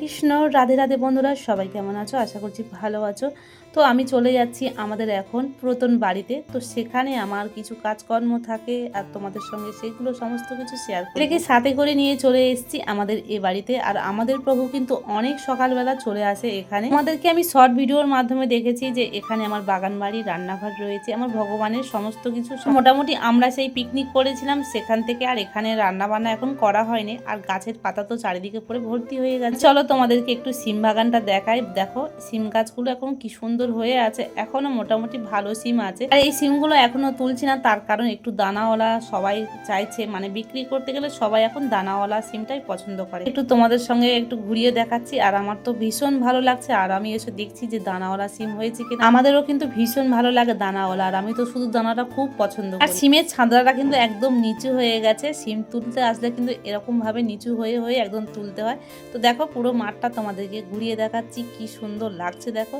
কৃষ্ণ, রাধে রাধে বন্ধুরা, সবাই কেমন আছো? আশা করছি ভালো আছো। তো আমি চলে যাচ্ছি আমাদের এখন পুরাতন বাড়িতে। তো সেখানে আমার কিছু কাজকর্ম থাকে আর তোমাদের সঙ্গে সেগুলো সমস্ত কিছু শেয়ার রেখে সাথে করে নিয়ে চলে এসেছি আমাদের এ বাড়িতে। আর আমাদের প্রভু কিন্তু অনেক সকালবেলা চলে আসে এখানে। আমাদেরকে আমি শর্ট ভিডিওর মাধ্যমে দেখেছি যে এখানে আমার বাগান বাড়ি, রান্নাঘর রয়েছে, আমার ভগবানের সমস্ত কিছু মোটামুটি আমরা সেই পিকনিক করেছিলাম সেখান থেকে আর এখানে রান্না বান্না এখন করা হয়নি। আর গাছের পাতা তো চারিদিকে পরে ভর্তি হয়ে গেছে। চলো তোমাদেরকে একটু সিম বাগানটা দেখাই। দেখো, সিম গাছগুলো এখন কি সুন্দর হয়ে আছে। এখনও মোটামুটি ভালো সিম আছে। আর এই সিমগুলো এখনও তুলছি না, তার কারণ একটু দানাওয়ালা সবাই চাইছে। মানে বিক্রি করতে গেলে সবাই এখন দানাওয়ালা সিমটাই পছন্দ করে। একটু তোমাদের সঙ্গে একটু ঘুরিয়ে দেখাচ্ছি। আর আমার তো ভীষণ ভালো লাগছে। আর আমি এসে দেখছি যে দানাওয়ালা সিম হয়েছে কিনা। আমাদেরও কিন্তু ভীষণ ভালো লাগে দানাওয়ালা। আর আমি তো শুধু দানাটা খুব পছন্দ আর সিমের ছাঁদরাটা কিন্তু একদম নিচু হয়ে গেছে। সিম তুলতে আসলে কিন্তু এরকম ভাবে নিচু হয়ে হয়ে একদম তুলতে হয়। তো দেখো পুরো মাঠটা তোমাদেরকে ঘুরিয়ে দেখাচ্ছি, কি সুন্দর লাগছে দেখো।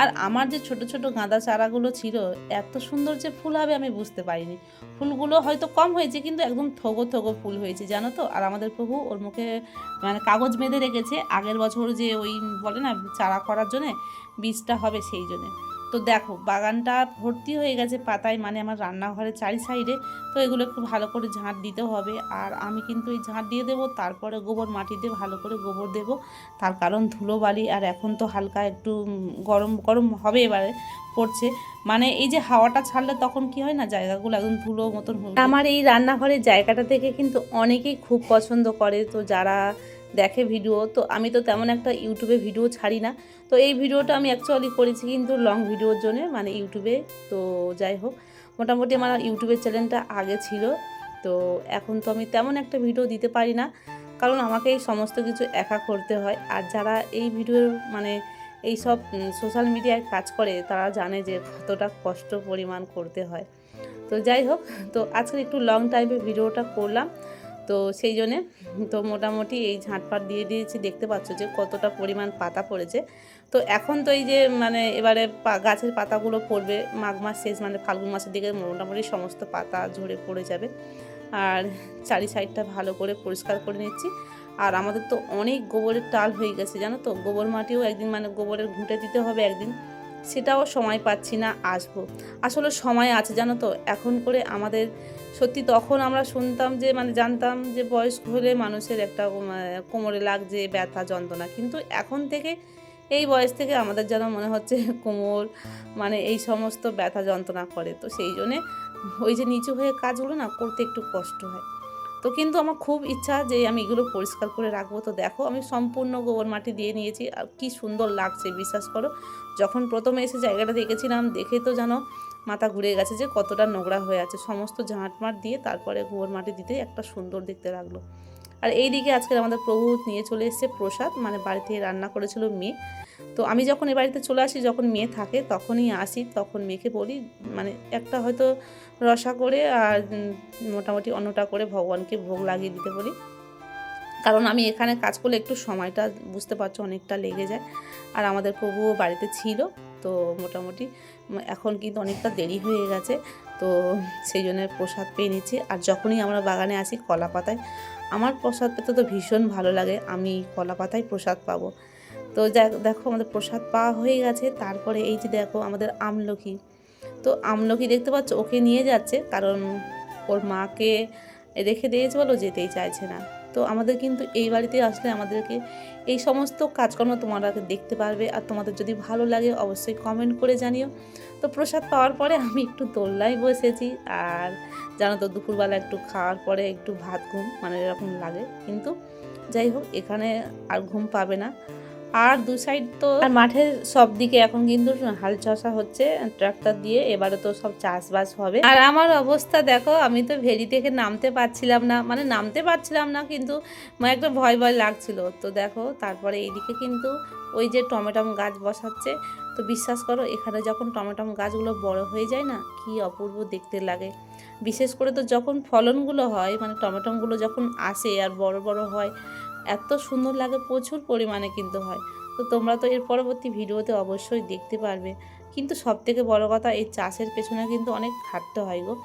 আর আমার যে ছোট ছোট গাঁদা চারাগুলো ছিল, এত সুন্দর যে ফুল হবে আমি বুঝতে পারিনি। ফুলগুলো হয়তো কম হয়েছে, কিন্তু একদম থগো থগো ফুল হয়েছে, জানো তো? আর আমাদের প্রভু ওর মুখে মানে কাগজ বেঁধে রেখেছে আগের বছর যে ওই বলে না, চারা করার জন্যে, বীজটা হবে সেই জন্যে। তো দেখো, বাগানটা ভর্তি হয়ে গেছে পাতায় মানে আমার রান্নাঘরের চারি সাইডে, তো এগুলো একটু ভালো করে ঝাঁট দিতে হবে। আর আমি কিন্তু এই ঝাঁট দিয়ে দেবো, তারপরে গোবর মাটি দিয়ে ভালো করে গোবর দেব। তার কারণ ধুলো বালি আর এখন তো হালকা একটু গরম গরম হবে এবারে, পড়ছে। মানে এই যে হাওয়াটা ছাড়লে তখন কি হয় না, জায়গাগুলো একদম ধুলো মতন আমার এই রান্নাঘরের জায়গাটা থেকে কিন্তু অনেকেই খুব পছন্দ করে। তো যারা দেখে ভিডিও, তো আমি তো তেমন একটা ইউটিউবে ভিডিও ছাড়ি না। তো এই ভিডিওটা আমি অ্যাকচুয়ালি করেছি কিন্তু লং ভিডিওর জন্য মানে ইউটিউবে, তো যাই হোক। মোটামুটি আমার ইউটিউবের চ্যানেলটা আগে ছিল, তো এখন তো আমি তেমন একটা ভিডিও দিতে পারি না। কারণ আমাকে এই সমস্ত কিছু একা করতে হয়। আর যারা এই ভিডিওর মানে এই সব সোশ্যাল মিডিয়ায় কাজ করে, তারা জানে যে কতটা কষ্ট পরিমাণ করতে হয়। তো যাই হোক, তো আজকে একটু লং টাইমে ভিডিওটা করলাম। তো সেই জন্যে তো মোটামুটি এই ঝাঁটপাট দিয়ে দিয়েছি। দেখতে পাচ্ছ যে কতটা পরিমাণ পাতা পড়েছে। তো এখন তো এই যে মানে এবারে গাছের পাতাগুলো পড়বে, মাঘ মাস শেষ মানে ফাল্গুন মাসের দিকে মোটামুটি সমস্ত পাতা ঝরে পড়ে যাবে। আর চারি সাইডটা ভালো করে পরিষ্কার করে নিচ্ছি। আর আমাদের তো অনেক গোবরের টাল হয়ে গেছে, জানো তো? গোবর মাটিও একদিন মানে গোবরের ঘুঁটে দিতে হবে একদিন। সেটাও সময় পাচ্ছি না আসব। আসলে সময় আছে, জানো তো? এখন করে আমাদের সত্যি তখন আমরা শুনতাম যে মানে জানতাম যে বয়স্ক হলে মানুষের একটা কোমরে লাগছে ব্যথা, যন্ত্রণা। কিন্তু এখন থেকে এই বয়স থেকে আমাদের যেন মনে হচ্ছে কোমর মানে এই সমস্ত ব্যথা, যন্ত্রণা করে। তো সেই জন্যে ওই যে নিচু হয়ে কাজগুলো না করতে একটু কষ্ট হয়। তো কিন্তু আমার খুব ইচ্ছা যে আমি এগুলো পরিষ্কার করে রাখব। তো দেখো আমি সম্পূর্ণ গোবর মাটি দিয়ে নিয়েছি। আর কি সুন্দর লাগছে, বিশ্বাস করো। যখন প্রথমে এসে জায়গাটা দেখেছিলাম, দেখে তো যেন মাথা ঘুরে গেছে যে কতটা নোংরা হয়ে আছে। সমস্ত ঝাঁটমাট দিয়ে তারপরে গোবর মাটি দিতে একটা সুন্দর দেখতে লাগল। আর এই দিকে আজকে আমাদের প্রভু নিয়ে চলে এসেছে প্রসাদ মানে বাড়িতে রান্না করেছিল মেয়ে। তো আমি যখন এ বাড়িতে চলে আসি, যখন মেয়ে থাকে তখনই আসি, তখন মেয়েকে বলি মানে একটা হয়তো রসা করে আর মোটামুটি অন্যটা করে ভগবানকে ভোগ লাগিয়ে দিতে বলি। কারণ আমি এখানে কাজ করলে একটু সময়টা বুঝতে পারছ অনেকটা লেগে যায়। আর আমাদের প্রভুও বাড়িতে ছিল। তো মোটামুটি এখন কিন্তু অনেকটা দেরি হয়ে গেছে। তো সেই জন্য প্রসাদ পেয়ে নিচ্ছি। আর যখনই আমরা বাগানে আসি কলা পাতায়, আমার প্রসাদ পেতে তো ভীষণ ভালো লাগে। আমি কলা পাতায় প্রসাদ পাবো। তো দেখো আমাদের প্রসাদ পাওয়া হয়ে গেছে। তারপরে এই যে দেখো আমাদের আমলকি। তো আমলকি দেখতে পাচ্ছ, ওকে নিয়ে যাচ্ছে। কারণ ওর মাকে রেখে দিয়েছে বলো, যেতেই চাইছে না। তো আমাদের কিন্তু এই বাড়িতে আসলে আমাদেরকে এই সমস্ত কাজকর্ম তোমরা দেখতে পারবে। আর তোমাদের যদি ভালো লাগে অবশ্যই কমেন্ট করে জানিও। তো প্রসাদ পাওয়ার পরে আমি একটু দোল্লায় বসেছি। আর জানো তো, দুপুরবেলা একটু খাওয়ার পরে একটু ভাত ঘুম মানে এরকম লাগে। কিন্তু যাই হোক, এখানে আর ঘুম পাবে না। আর দু সাইড তো মাঠের সব দিকে এখন কিন্তু হাল চষা হচ্ছে, ট্রাক্টর দিয়ে এবারে তো সব চাষবাস হবে। আর আমার অবস্থা দেখো, আমি তো ভেরি থেকে নামতে পারছিলাম না মানে নামতে পারছিলাম না কিন্তু মানে একটা ভয় ভয় লাগছিল। তো দেখো, তারপরে এইদিকে কিন্তু ওই যে টমেটম গাছ বসাচ্ছে। তো বিশ্বাস করো, এখানে যখন টমেটম গাছগুলো বড় হয়ে যায় না, কি অপূর্ব দেখতে লাগে। বিশেষ করে তো যখন ফলনগুলো হয় মানে টমেটমগুলো যখন আসে আর বড় বড় হয় এত সুন্দর লাগে, প্রচুর পরিমাণে কিন্তু হয়। তো তোমরা তো এর পরবর্তী ভিডিওতে অবশ্যই দেখতে পারবে। কিন্তু সব থেকে বড় কথা, এই চাষের পেছনে কিন্তু অনেক খাটতে হয় গো।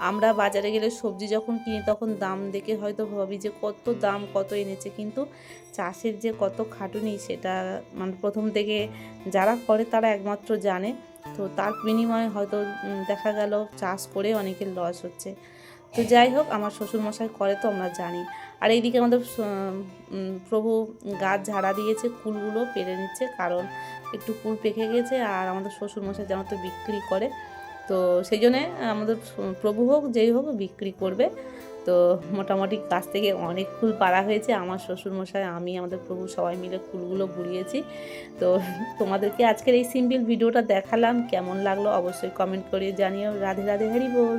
আমরা বাজারে গেলে সবজি যখন কিনি, তখন দাম দেখে হয়তো ভাবি যে কত দাম, কত এনেছে। কিন্তু চাষের যে কত খাটুনি, সেটা মানে প্রথম থেকে যারা করে, তারা একমাত্র জানে। তো তার বিনিময়ে হয়তো দেখা গেল চাষ করে অনেকের লস হচ্ছে। তো যাই হোক, আমার শ্বশুরমশাই করে তো আমরা জানি। আর এইদিকে আমাদের প্রভু গাছ ঝাড়া দিয়েছে, কুলগুলো পেরে নিচ্ছে, কারণ একটু কুল পেকে গেছে আর আমাদের শ্বশুরমশাই যেন তো বিক্রি করে। তো সেই জন্যে আমাদের প্রভু হোক, যেই হোক বিক্রি করবে। তো মোটামুটি গাছ থেকে অনেক ফুল পাড়া হয়েছে। আমার শ্বশুরমশাই, আমি, আমাদের প্রভু সবাই মিলে ফুলগুলো ঘুরিয়েছি তো তোমাদেরকে আজকের এই সিম্পল ভিডিওটা দেখালাম। কেমন লাগল অবশ্যই কমেন্ট করে জানিও। রাধে রাধে, হরি বল।